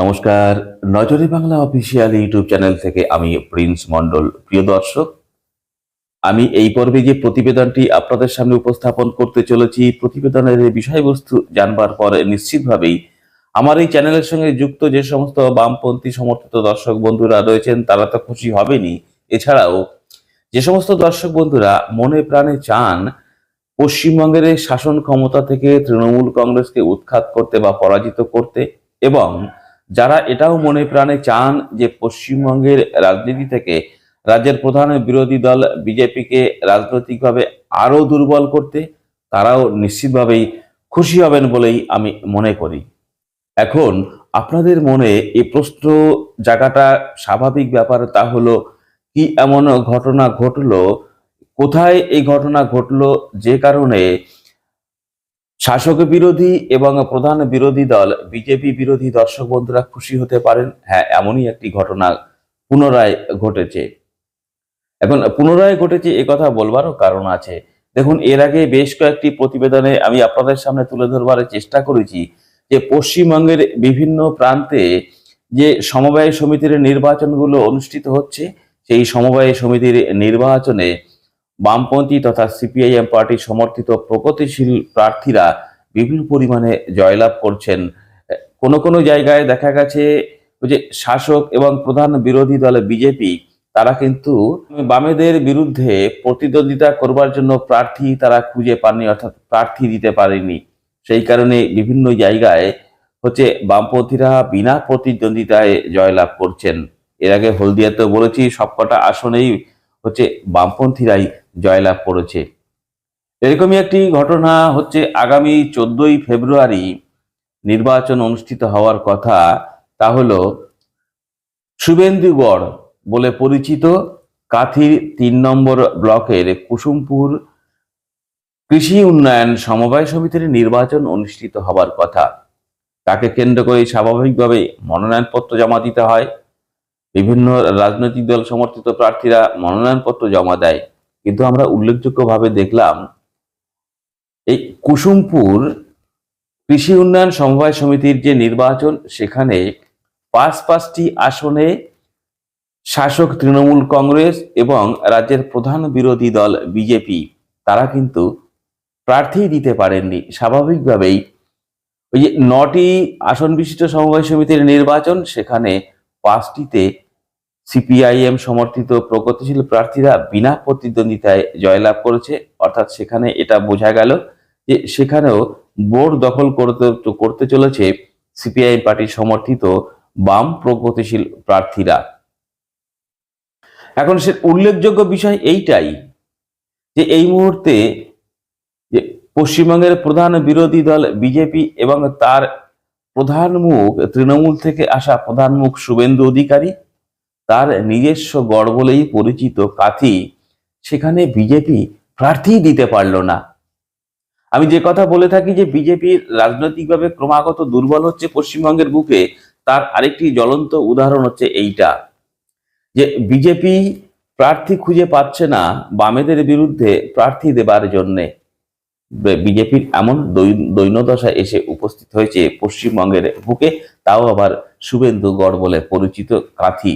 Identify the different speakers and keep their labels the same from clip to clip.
Speaker 1: নমস্কার, নজরে Bangla official YouTube channel থেকে আমি প্রিন্স মন্ডল প্রিয় দর্শক, আমি এই পর্বে যে প্রতিবেদনটি আপনাদের সামনে উপস্থাপন করতে চলেছি, প্রতিবেদনের বিষয়বস্তু জানবার পরে নিশ্চিতভাবেই আমার এই চ্যানেলের সঙ্গে যুক্ত যে সমস্ত বামপন্থী সমর্থিত দর্শক বন্ধুরা রয়েছেন, তারা তো খুশি হবেনি এছাড়াও যে সমস্ত দর্শক বন্ধুরা মনে প্রাণে চান পশ্চিমবঙ্গের শাসন ক্ষমতা থেকে তৃণমূল কংগ্রেসকে উৎখাত করতে বা পরাজিত করতে এবং যারা এটাও মনে প্রাণে চান যে পশ্চিমবঙ্গের রাজনীতি থেকে রাজ্যের প্রধান বিরোধী দল বিজেপিকে রাজনৈতিকভাবে আরও দুর্বল করতে তারাও নিশ্চিতভাবেই খুশি হবেন বলেই আমি মনে করি। এখন আপনাদের মনে এই প্রশ্ন জায়গাটা স্বাভাবিক ব্যাপার তা হলো, কি এমন ঘটনা ঘটলো? কোথায় এই ঘটনা ঘটলো? যে কারণে শাসক বিরোধী এবং প্রধান বিরোধী দল, বিজেপি বিরোধী দর্শক বন্ধুরা খুশি হতে পারেন। হ্যাঁ এমনই একটি ঘটনা পুনরায় ঘটেছে। এখন পুনরায় ঘটেছে এ কথা বলবারও কারণ আছে। দেখুন, এর আগে বেশ কয়েকটি প্রতিবেদনে আমি আপনাদের সামনে তুলে ধরবার চেষ্টা করেছি যে পশ্চিমবঙ্গের বিভিন্ন প্রান্তে যে সমবায় সমিতির নির্বাচনগুলো অনুষ্ঠিত হচ্ছে, সেই সমবায় সমিতির নির্বাচনে বামপন্থী তথা সিপিআইএম পার্টি সমর্থিত প্রগতিশীল প্রার্থীরা বিপুল পরিমাণে জয়লাভ করছেন। কোনো কোনো জায়গায় দেখা গেছে যে শাসক এবং প্রধান বিরোধী দল বিজেপি, তারা কিন্তু বামেদের বিরুদ্ধে প্রতিদ্বন্দ্বিতা করবার জন্য প্রার্থী তারা খুঁজে পাননি, অর্থাৎ প্রার্থী দিতে পারেনি। সেই কারণে বিভিন্ন জায়গায় হচ্ছে বামপন্থীরা বিনা প্রতিদ্বন্দ্বিতায় জয়লাভ করছেন। এর আগে হলদিয়াতে বলেছি, সবকটা আসনেই হচ্ছে বামপন্থীরাই জয়লাভ করেছে। এরকমই একটি ঘটনা হচ্ছে আগামী চোদ্দই ফেব্রুয়ারি নির্বাচন অনুষ্ঠিত হওয়ার কথা। তা হল শুভেন্দুগড় বলে পরিচিত কাথির তিন নম্বর ব্লকের কুসুমপুর কৃষি উন্নয়ন সমবায় সমিতির নির্বাচন অনুষ্ঠিত হবার কথা। তাকে কেন্দ্র করে স্বাভাবিকভাবে মনোনয়নপত্র জমা দিতে হয়। বিভিন্ন রাজনৈতিক দল সমর্থিত প্রার্থীরা মনোনয়নপত্র জমা দেয়। কিন্তু আমরা উল্লেখযোগ্যভাবে দেখলাম, এই কুসুমপুর কৃষি উন্নয়ন সমবায় সমিতির যে নির্বাচন, সেখানে পাঁচ পাঁচটি আসনে শাসক তৃণমূল কংগ্রেস এবং রাজ্যের প্রধান বিরোধী দল বিজেপি, তারা কিন্তু প্রার্থী দিতে পারেননি। স্বাভাবিকভাবেই ওই যে নটি আসন বিশিষ্ট সমবায় সমিতির নির্বাচন, সেখানে পাঁচটিতে সিপিআইএম সমর্থিত প্রগতিশীল প্রার্থীরা বিনা প্রতিদ্বন্দ্বিতায় জয়লাভ করেছে। অর্থাৎ সেখানে এটা বোঝা গেল যে সেখানেও বোর্ড দখল করতে করতে চলেছে সিপিআই পার্টি সমর্থিত বাম প্রগতিশীল প্রার্থীরা। এখন সে উল্লেখযোগ্য বিষয় এইটাই যে এই মুহূর্তে যে পশ্চিমবঙ্গের প্রধান বিরোধী দল বিজেপি এবং তার প্রধান মুখ, তৃণমূল থেকে আসা প্রধান মুখ শুভেন্দু অধিকারী। তার নিজস্ব গড় বলেই পরিচিত কাথি সেখানে বিজেপি প্রার্থী দিতে পারল না। আমি যে কথা বলে থাকি যে বিজেপির রাজনৈতিকভাবে ক্রমাগত দুর্বল হচ্ছে পশ্চিমবঙ্গের বুকে, তার আরেকটি জ্বলন্ত উদাহরণ হচ্ছে এইটা। যে বিজেপি প্রার্থী খুঁজে পাচ্ছে না বামেদের বিরুদ্ধে প্রার্থী দেবার জন্যে। বিজেপির এমন দৈন্যদশা এসে উপস্থিত হয়েছে পশ্চিমবঙ্গের বুকে, তাও আবার শুভেন্দু গড় বলে পরিচিত কাথি।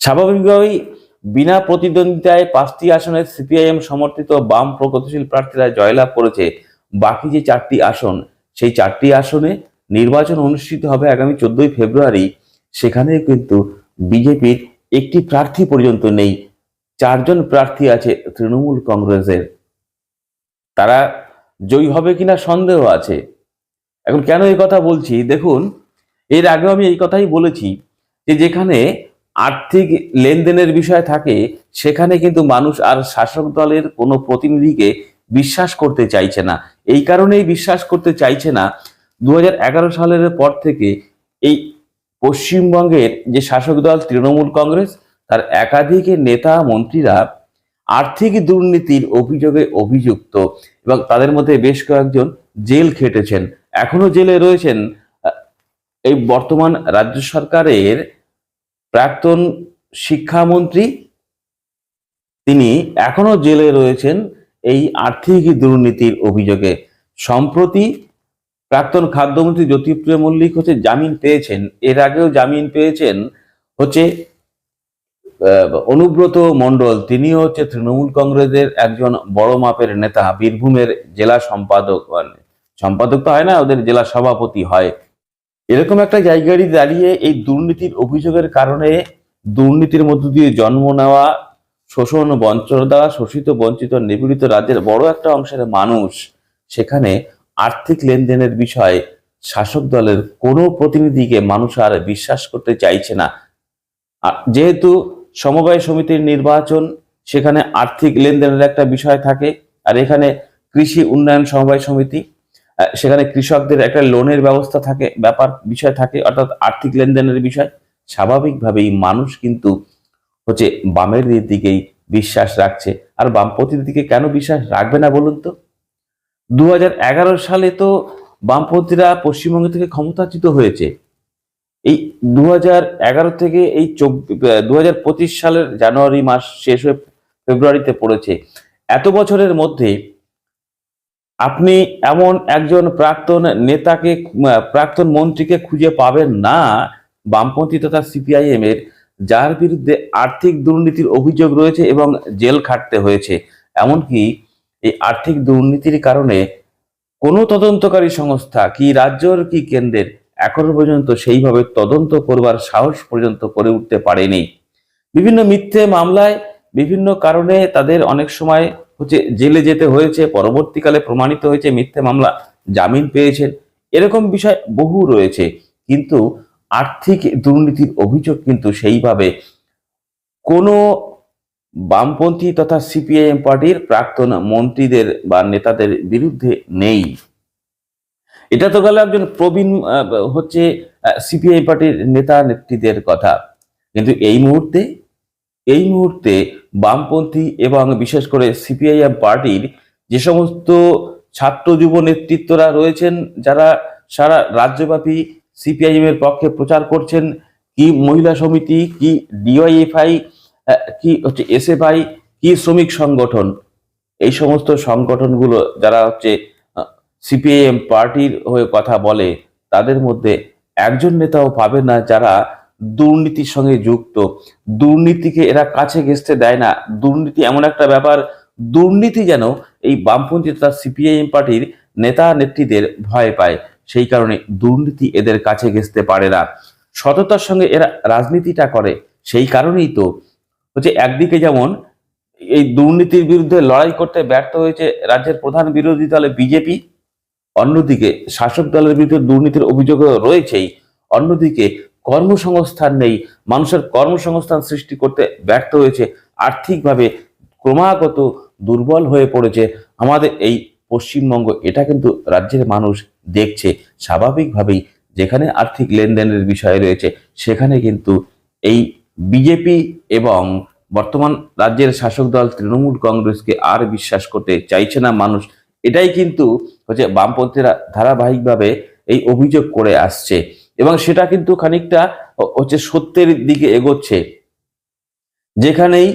Speaker 1: স্বাভাবিকভাবেই বিনা প্রতিদ্বন্দ্বিতায় পাঁচটি আসনের সিপিআইএম সমর্থিত বাম প্রগতিশীল প্রার্থীরা জয়লাভ করেছে। বাকি যে চারটি আসন, সেই চারটি আসনে নির্বাচন অনুষ্ঠিত হবে আগামী চোদ্দই ফেব্রুয়ারি। সেখানে কিন্তু বিজেপির একটি প্রার্থী পর্যন্ত নেই। চারজন প্রার্থী আছে তৃণমূল কংগ্রেসের। তারা জয়ী হবে কিনা সন্দেহ আছে। এখন কেন এই কথা বলছি? দেখুন, এর আগেও আমি এই কথাই বলেছি যে যেখানে আর্থিক লেনদেনের বিষয় থাকে, সেখানে কিন্তু মানুষ আর শাসক দলের কোনো প্রতিনিধিকে বিশ্বাস করতে চাইছে না। এই কারণেই বিশ্বাস করতে চাইছে না। দু হাজার এগারো সালের পর থেকে এই পশ্চিমবঙ্গের যে শাসক দল তৃণমূল কংগ্রেস, তার একাধিক নেতা মন্ত্রীরা আর্থিক দুর্নীতির অভিযোগে অভিযুক্ত এবং তাদের মধ্যে বেশ কয়েকজন জেল খেটেছেন। এখনও জেলে রয়েছেন এই বর্তমান রাজ্য সরকারের প্রাক্তন শিক্ষামন্ত্রী, তিনি এখনও জেলে রয়েছেন এই আর্থিক দুর্নীতির অভিযোগে। সম্প্রতি প্রাক্তন খাদ্যমন্ত্রী জ্যোতিপ্রিয় মল্লিক হচ্ছে জামিন পেয়েছেন। এর আগেও জামিন পেয়েছেন হচ্ছে অনুব্রত মণ্ডল। তিনিও হচ্ছে তৃণমূল কংগ্রেসের একজন বড় মাপের নেতা, বীরভূমের জেলা সম্পাদক। মানে সম্পাদক তো হয় না, ওদের জেলা সভাপতি হয়। এরকম একটা জায়গায় দাঁড়িয়ে এই দুর্নীতির অভিযোগের কারণে দুর্নীতির মধ্য দিয়ে জন্ম নেওয়া, শোষণ, বঞ্চনা দেওয়া শোষিত, বঞ্চিত, নিপীড়িত রাজ্যের বড় একটা অংশের মানুষ, সেখানে আর্থিক লেনদেনের বিষয়ে শাসক দলের কোনো প্রতিনিধিকে মানুষ আর বিশ্বাস করতে চাইছে না। যেহেতু সমবায় সমিতির নির্বাচন, সেখানে আর্থিক লেনদেনের একটা বিষয় থাকে, আর এখানে কৃষি উন্নয়ন সমবায় সমিতি সেখানে কৃষকদের একটা লোনের ব্যবস্থা থাকে, ব্যাপার, বিষয় থাকে, অর্থাৎ আর্থিক লেনদেনের বিষয়। স্বাভাবিকভাবেই মানুষ কিন্তু হচ্ছে বামের দিকেই বিশ্বাস রাখছে। আর বামপন্থীর দিকে কেন বিশ্বাস রাখবে না বলুন তো? দু হাজার এগারো সালে তো বামপন্থীরা পশ্চিমবঙ্গ থেকে ক্ষমতাচ্যুত হয়েছে। এই দু থেকে এই দু সালের জানুয়ারি মাস শেষ হয়ে ফেব্রুয়ারিতে পড়েছে। এত বছরের মধ্যে আপনি এমন একজন প্রাক্তন নেতাকে প্রাক্তন মন্ত্রীকে খুঁজে পাবেন না, বামপন্থী তথা সিপিআইএম এর, যার বিরুদ্ধে আর্থিক দুর্নীতির অভিযোগ রয়েছে এবং জেল খাটতে হয়েছে। এমনকি এই আর্থিক দুর্নীতির কারণে কোনো তদন্তকারী সংস্থা কি রাজ্যর কি কেন্দ্রের এখনও পর্যন্ত সেইভাবে তদন্ত করবার সাহস পর্যন্ত করে উঠতে পারেনি। বিভিন্ন মিথ্যে মামলায় বিভিন্ন কারণে তাদের অনেক সময় হচ্ছে জেলে যেতে হয়েছে, পরবর্তীকালে প্রমাণিত হয়েছে মিথ্যে মামলা, জামিন পেয়েছেন। এরকম বিষয় বহু রয়েছে, কিন্তু আর্থিক দুর্নীতির অভিযোগ কিন্তু সেইভাবে কোনো বামপন্থী তথা সিপিআইএম পার্টির প্রাক্তন মন্ত্রীদের বা নেতাদের বিরুদ্ধে নেই। এটা তো গেল একজন প্রবীণ হচ্ছে সিপিআই পার্টির নেতা নেত্রীদের কথা। কিন্তু এই মুহূর্তে এই মুহূর্তে বামপন্থী এবং বিশেষ করে সিপিআইএম পার্টির যে সমস্ত ছাত্র যুব নেতৃত্বরা রয়েছেন, যারা সারা রাজ্যব্যাপী সিপিআইএম এর পক্ষে প্রচার করছেন, কি মহিলা সমিতি, কি ডিওয়াইএফআই কি হচ্ছে এসএফআই, কি শ্রমিক সংগঠন, এই সমস্ত সংগঠনগুলো যারা হচ্ছে সিপিআইএম পার্টির হয়ে কথা বলে, তাদের মধ্যে একজন নেতাও পাবে না যারা দুর্নীতির সঙ্গে যুক্ত। দুর্নীতিকে এরা কাছে ঘেঁচতে দেয় না। দুর্নীতি এমন একটা ব্যাপার। দুর্নীতি যেন এই বামপন্থী তথা সিপিআইএম পার্টির নেতা নেত্রীদের ভয় পায়। সেই কারণে দুর্নীতি এদের কাছে ঘেঁচতে পারে না। সততার সঙ্গে এরা রাজনীতিটা করে। সেই কারণেই তো হচ্ছে একদিকে যেমন এই দুর্নীতির বিরুদ্ধে লড়াই করতে ব্যর্থ হয়েছে রাজ্যের প্রধান বিরোধী দলে বিজেপি, অন্যদিকে শাসক দলের বিরুদ্ধে দুর্নীতির অভিযোগ রয়েছেই। অন্যদিকে কর্মসংস্থান নেই। মানুষের কর্মসংস্থান সৃষ্টি করতে ব্যর্থ হয়েছে। আর্থিকভাবে ক্রমাগত দুর্বল হয়ে পড়েছে। আমাদের এই পশ্চিমবঙ্গ, এটা কিন্তু রাজ্যের মানুষ দেখছে। স্বাভাবিকভাবেই যেখানে আর্থিক লেনদেনের বিষয় রয়েছে, সেখানে কিন্তু এই বিজেপি এবং বর্তমান রাজ্যের শাসক দল তৃণমূল কংগ্রেসকে আর বিশ্বাস করতে চাইছে না মানুষ। এটাই কিন্তু হচ্ছে বামপন্থীরা ধারাবাহিকভাবে এই অভিযোগ করে আসছে। এবং সেটা কিন্তু খানিকটা হচ্ছে সত্যের দিকে এগোচ্ছে। যেখানেই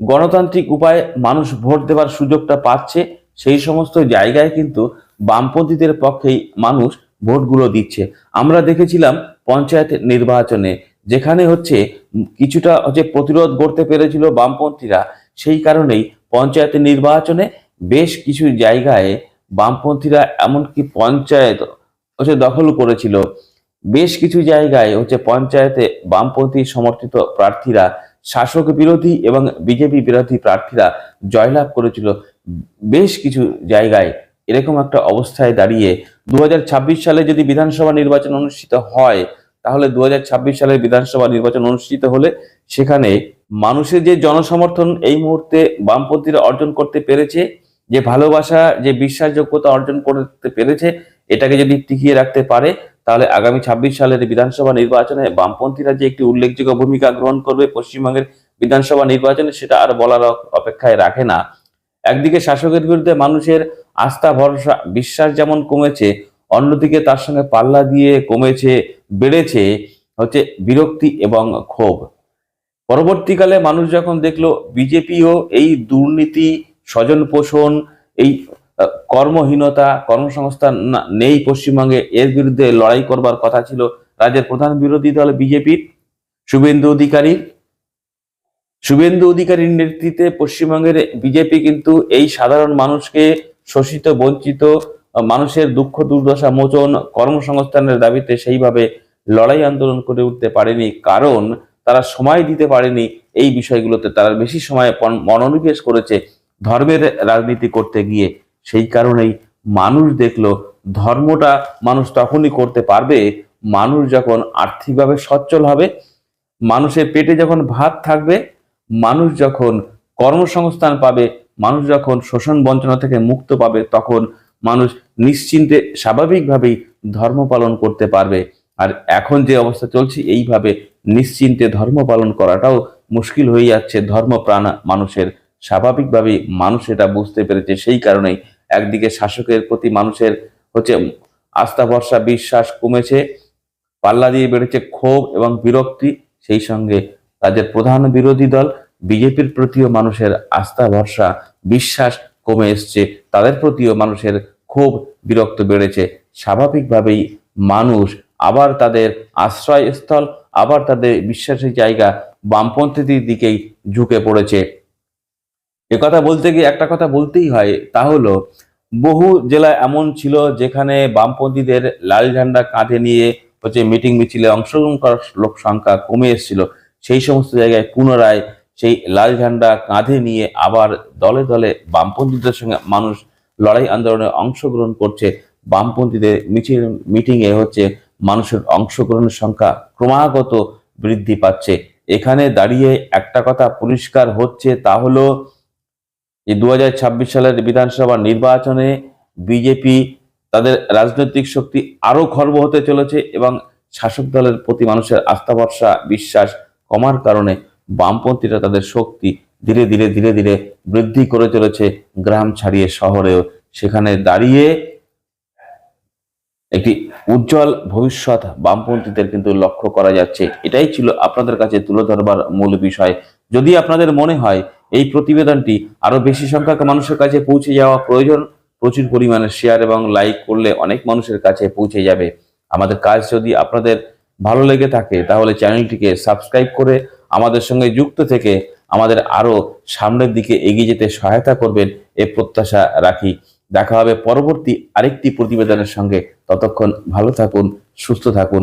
Speaker 1: গণতান্ত্রিক উপায়ে মানুষ ভোট দেওয়ার সুযোগটা পাচ্ছে, সেই সমস্ত জায়গায় কিন্তু বামপন্থীদের পক্ষেই মানুষ ভোটগুলো দিচ্ছে। আমরা দেখেছিলাম পঞ্চায়েত নির্বাচনে, যেখানে হচ্ছে কিছুটা হচ্ছে প্রতিরোধ গড়তে পেরেছিল বামপন্থীরা। সেই কারণেই পঞ্চায়েত নির্বাচনে বেশ কিছু জায়গায় বামপন্থীরা এমনকি পঞ্চায়েত হচ্ছে দখল করেছিল। বেশ কিছু জায়গায় হচ্ছে পঞ্চায়েতে বামপন্থী সমর্থিত প্রার্থীরা, শাসক বিরোধী এবং বিজেপি বিরোধী প্রার্থীরা জয়লাভ করেছিল। বেশ কিছু জায়গায় এরকম একটা অবস্থায় দাঁড়িয়ে দু হাজার ছাব্বিশ সালে যদি বিধানসভা নির্বাচন অনুষ্ঠিত হয়, তাহলে দু হাজার ছাব্বিশ সালের বিধানসভা নির্বাচন অনুষ্ঠিত হলে সেখানে মানুষের যে জনসমর্থন এই মুহূর্তে বামপন্থীরা অর্জন করতে পেরেছে, যে ভালোবাসা, যে বিশ্বাসযোগ্যতা অর্জন করতে পেরেছে, এটাকে যদি টিকিয়ে রাখতে পারে তাহলে আগামী ছাব্বিশ সালের বিধানসভা নির্বাচনে বামপন্থীরা যে একটি উল্লেখযোগ্য ভূমিকা গ্রহণ করবে, পশ্চিমবঙ্গের বিধানসভা নির্বাচনে সেটা আর বলার অপেক্ষায় রাখে না। একদিকে শাসকের বিরুদ্ধে মানুষের আস্থা, ভরসা, বিশ্বাস যেমন কমেছে, অন্যদিকে তার সঙ্গে পাল্লা দিয়ে কমেছে, বেড়েছে হচ্ছে বিরক্তি এবং ক্ষোভ। পরবর্তীকালে মানুষ যখন দেখল, বিজেপিও এই দুর্নীতি স্বজন পোষণ এই কর্মহীনতা, কর্মসংস্থান নেই পশ্চিমবঙ্গে। এর বিরুদ্ধে লড়াই করবার কথা ছিল রাজ্যের প্রধান বিরোধী দল বিজেপির শুভেন্দু অধিকারী, শুভেন্দু অধিকারীর নেতৃত্বে পশ্চিমবঙ্গের বিজেপি কিন্তু এই সাধারণ মানুষকে শোষিত, বঞ্চিত মানুষের দুঃখ, দুর্দশা, মোচন, কর্মসংস্থানের দাবিতে সেইভাবে লড়াই আন্দোলন করে উঠতে পারেনি। কারণ তারা সময় দিতে পারেনি এই বিষয়গুলোতে। তারা বেশি সময় মনোনিবেশ করেছে ধর্মের রাজনীতি করতে গিয়ে। সেই কারণেই মানুষ দেখল ধর্মটা মানুষ তখনই করতে পারবে, মানুষ যখন আর্থিকভাবে সচ্ছল হবে, মানুষের পেটে যখন ভাত থাকবে, মানুষ যখন কর্মসংস্থান পাবে, মানুষ যখন শোষণ বঞ্চনা থেকে মুক্ত পাবে, তখন মানুষ নিশ্চিন্তে স্বাভাবিকভাবেই ধর্ম পালন করতে পারবে। আর এখন যে অবস্থা চলছে, এইভাবে নিশ্চিন্তে ধর্ম পালন করাটাও মুশকিল হয়ে যাচ্ছে। ধর্মপ্রাণ মানুষের স্বাভাবিকভাবেই মানুষ এটা বুঝতে পেরেছে, সেই কারণেই একদিকে শাসকের প্রতি মানুষের হচ্ছে আস্থা, ভরসা, বিশ্বাস কমেছে, পাল্লা দিয়ে বেড়েছে ক্ষোভ এবং বিরক্তি, সেই সঙ্গে তাদের প্রধান বিরোধী দল বিজেপির প্রতিও মানুষের আস্থা, ভরসা, বিশ্বাস কমে এসছে। তাদের প্রতিও মানুষের ক্ষোভ, বিরক্ত বেড়েছে। স্বাভাবিকভাবেই মানুষ আবার তাদের আশ্রয়স্থল, আবার তাদের বিশ্বাসের জায়গা বামপন্থীদের দিকেই ঝুঁকে পড়েছে। কথা বলতে গিয়ে একটা কথা বলতেই হয়, তা হলো বহু জেলা এমন ছিল যেখানে বামপন্থীদের লাল ঝান্ডা কাঁধে নিয়ে হচ্ছে মিটিং মিছিলে অংশগ্রহণ করার লোক সংখ্যা কমে এসেছিল। সেই সমস্ত জায়গায় পুনরায় সেই লাল ঝান্ডা কাঁধে নিয়ে আবার দলে দলে বামপন্থীদের সঙ্গে মানুষ লড়াই আন্দোলনে অংশগ্রহণ করছে। বামপন্থীদের মিছিল, মিটিংয়ে হচ্ছে মানুষের অংশগ্রহণের সংখ্যা ক্রমাগত বৃদ্ধি পাচ্ছে। এখানে দাঁড়িয়ে একটা কথা পরিষ্কার হচ্ছে তা হলো এই দু সালের বিধানসভা নির্বাচনে বিজেপি তাদের রাজনৈতিক শক্তি আরও খর্ব হতে চলেছে এবং শাসক দলের প্রতি মানুষের আস্থা ভরসা বিশ্বাস কমার কারণে বামপন্থীরা তাদের শক্তি ধীরে ধীরে ধীরে ধীরে বৃদ্ধি করে চলেছে গ্রাম ছাড়িয়ে শহরেও। সেখানে দাঁড়িয়ে একটি উজ্জ্বল ভবিষ্যৎ বামপন্থীদের কিন্তু লক্ষ্য করা যাচ্ছে। এটাই ছিল আপনাদের কাছে তুলে ধরবার মূল বিষয়। যদি আপনাদের মনে হয় এই প্রতিবেদনটি আরও বেশি সংখ্যক মানুষের কাছে পৌঁছে যাওয়া প্রয়োজন। প্রচুর পরিমাণে শেয়ার এবং লাইক করলে অনেক মানুষের কাছে পৌঁছে যাবে। আমাদের কাজ যদি আপনাদের ভালো লেগে থাকে, তাহলে চ্যানেলটিকে সাবস্ক্রাইব করে আমাদের সঙ্গে যুক্ত থেকে আমাদের আরও সামনের দিকে এগিয়ে যেতে সহায়তা করবেন এ প্রত্যাশা রাখি। দেখা হবে পরবর্তী আরেকটি প্রতিবেদনের সঙ্গে। ততক্ষণ ভালো থাকুন, সুস্থ থাকুন।